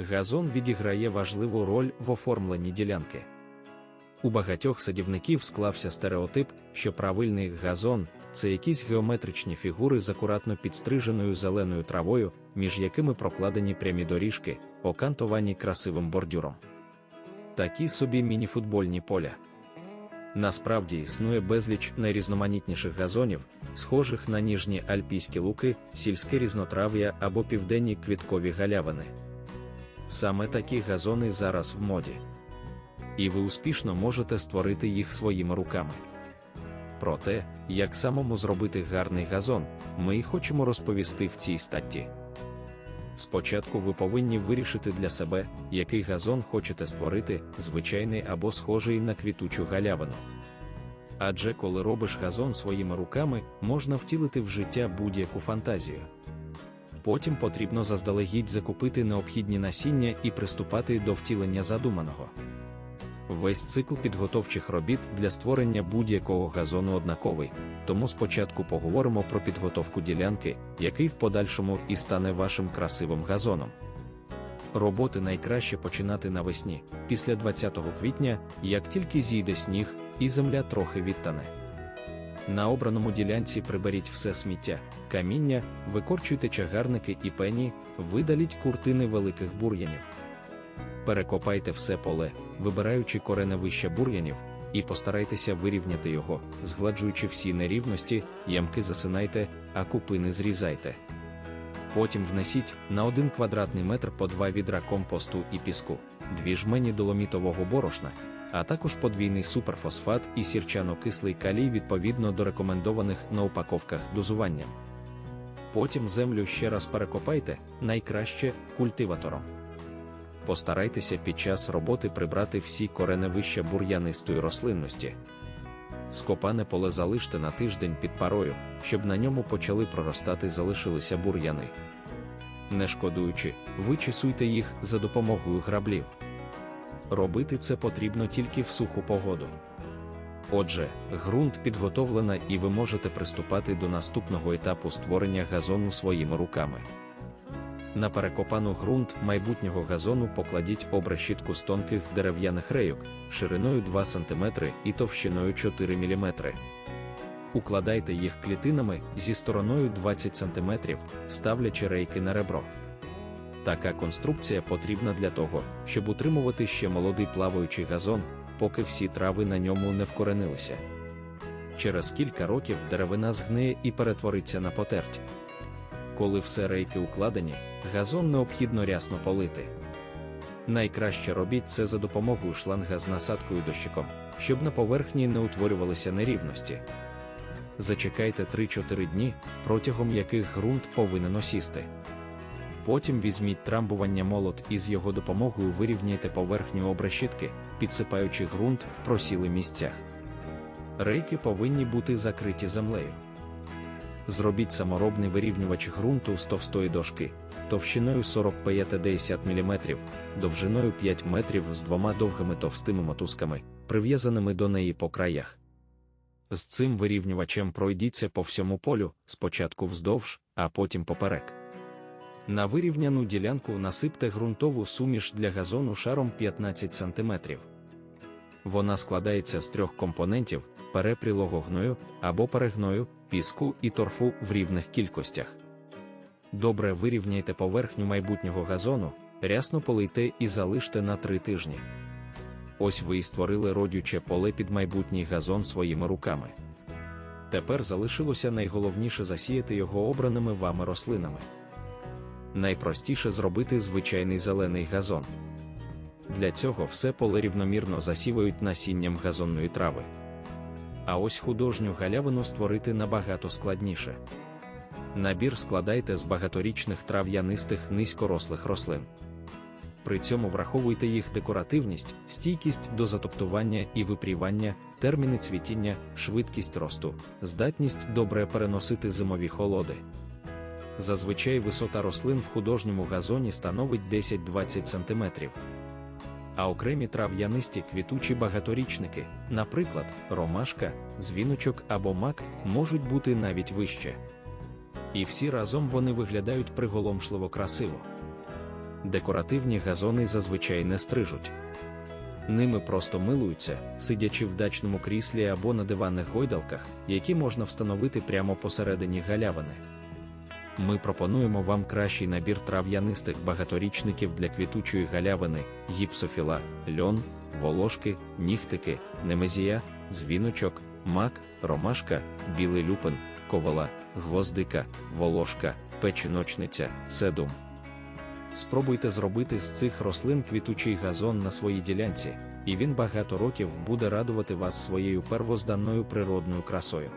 газон відіграє важливу роль в оформленні ділянки. У багатьох садівників склався стереотип, що правильний газон це якісь геометричні фігури з акуратно підстриженою зеленою травою, між якими прокладені прямі доріжки, окантовані красивим бордюром. Такі собі мініфутбольні поля. Насправді існує безліч найрізноманітніших газонів, схожих на ніжні альпійські луки, сільське різнотрав'я або південні квіткові галявини. Саме такі газони зараз в моді. І ви успішно можете створити їх своїми руками. Про те, як самому зробити гарний газон, ми й хочемо розповісти в цій статті. Спочатку ви повинні вирішити для себе, який газон хочете створити, звичайний або схожий на квітучу галявину. Адже коли робиш газон своїми руками, можна втілити в життя будь-яку фантазію. Потім потрібно заздалегідь закупити необхідні насіння і приступати до втілення задуманого. Весь цикл підготовчих робіт для створення будь-якого газону однаковий, тому спочатку поговоримо про підготовку ділянки, який в подальшому і стане вашим красивим газоном. Роботи найкраще починати навесні, після 20 квітня, як тільки зійде сніг, і земля трохи відтане. На обраному ділянці приберіть все сміття, каміння, викорчуйте чагарники і пені, видаліть куртини великих бур'янів. Перекопайте все поле, вибираючи кореневища бур'янів, і постарайтеся вирівняти його, згладжуючи всі нерівності, ямки засинайте, а купини зрізайте. Потім внесіть на 1 квадратний метр по 2 відра компосту і піску, дві жмені доломітового борошна, а також подвійний суперфосфат і сірчано-кислий калій відповідно до рекомендованих на упаковках дозуванням. Потім землю ще раз перекопайте, найкраще культиватором. Постарайтеся під час роботи прибрати всі кореневища бур'янистої рослинності. Скопане поле залиште на тиждень під парою, щоб на ньому почали проростати залишилися бур'яни. Не шкодуючи, вичісуйте їх за допомогою граблів. Робити це потрібно тільки в суху погоду. Отже, ґрунт підготовлено і ви можете приступати до наступного етапу створення газону своїми руками. На перекопану ґрунт майбутнього газону покладіть обрешітку з тонких дерев'яних рейок шириною 2 см і товщиною 4 мм. Укладайте їх клітинами зі стороною 20 см, ставлячи рейки на ребро. Така конструкція потрібна для того, щоб утримувати ще молодий плаваючий газон, поки всі трави на ньому не вкоренилися. Через кілька років деревина згниє і перетвориться на потерть. Коли все рейки укладені, газон необхідно рясно полити. Найкраще робіть це за допомогою шланга з насадкою дощиком, щоб на поверхні не утворювалися нерівності. Зачекайте 3-4 дні, протягом яких ґрунт повинен осісти. Потім візьміть трамбування молот і з його допомогою вирівняйте поверхню обрешітки, підсипаючи ґрунт в просіли місцях. Рейки повинні бути закриті землею. Зробіть саморобний вирівнювач ґрунту з товстої дошки, товщиною 45-50 мм, довжиною 5 метрів з двома довгими товстими мотузками, прив'язаними до неї по краях. З цим вирівнювачем пройдіться по всьому полю, спочатку вздовж, а потім поперек. На вирівняну ділянку насипте ґрунтову суміш для газону шаром 15 см. Вона складається з трьох компонентів перепрілого гною або перегною, піску і торфу в рівних кількостях. Добре вирівняйте поверхню майбутнього газону, рясно полийте і залиште на три тижні. Ось ви і створили родюче поле під майбутній газон своїми руками. Тепер залишилося найголовніше засіяти його обраними вами рослинами. Найпростіше зробити звичайний зелений газон. Для цього все поле рівномірно засівають насінням газонної трави. А ось художню галявину створити набагато складніше. Набір складайте з багаторічних трав'янистих низькорослих рослин. При цьому враховуйте їх декоративність, стійкість до затоптування і випрівання, терміни цвітіння, швидкість росту, здатність добре переносити зимові холоди. Зазвичай висота рослин в художньому газоні становить 10-20 см. А окремі трав'янисті квітучі багаторічники, наприклад, ромашка, дзвіночок або мак, можуть бути навіть вище. І всі разом вони виглядають приголомшливо красиво. Декоративні газони зазвичай не стрижуть. Ними просто милуються, сидячи в дачному кріслі або на диванних гойдалках, які можна встановити прямо посередині галявини. Ми пропонуємо вам кращий набір трав'янистих багаторічників для квітучої галявини, гіпсофіла, льон, волошки, нігтики, немезія, дзвіночок, мак, ромашка, білий люпин, ковала, гвоздика, волошка, печіночниця, седум. Спробуйте зробити з цих рослин квітучий газон на своїй ділянці, і він багато років буде радувати вас своєю первозданною природною красою.